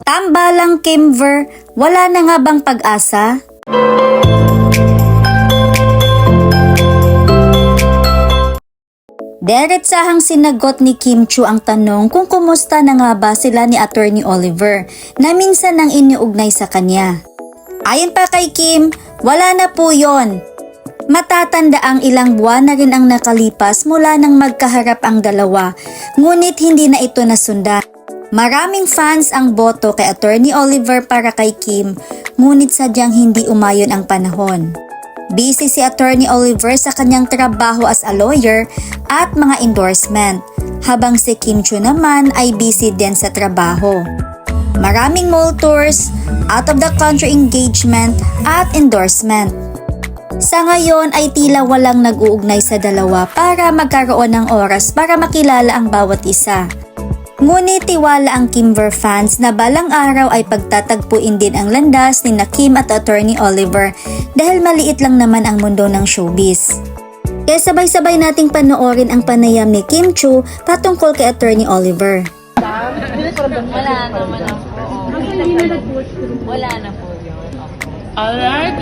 Tambalang Kimver, wala na nga bang pag-asa? Diretsahang sinagot ni Kim Chu ang tanong kung kumusta na nga ba sila ni Attorney Oliver na minsan nang iniugnay sa kanya. Ayon pa kay Kim, wala na po yon. Matatanda ang ilang buwan na rin ang nakalipas mula nang magkaharap ang dalawa, ngunit hindi na ito nasundan. Maraming fans ang boto kay Attorney Oliver para kay Kim, ngunit sadyang hindi umayon ang panahon. Busy si Attorney Oliver sa kanyang trabaho as a lawyer at mga endorsement, habang si Kim Chu naman ay busy din sa trabaho. Maraming mall tours, out-of-the-country engagement at endorsement. Sa ngayon ay tila walang nag-uugnay sa dalawa para magkaroon ng oras para makilala ang bawat isa. Ngunit tiwala ang Kimber fans na balang araw ay pagtatagpuin din ang landas ni na Kim at Attorney Oliver dahil maliit lang naman ang mundo ng showbiz. Kaya sabay-sabay nating panoorin ang panayam ni Kim Chu patungkol kay Attorney Oliver. Wala naman na po. Wala na po yun. Alright.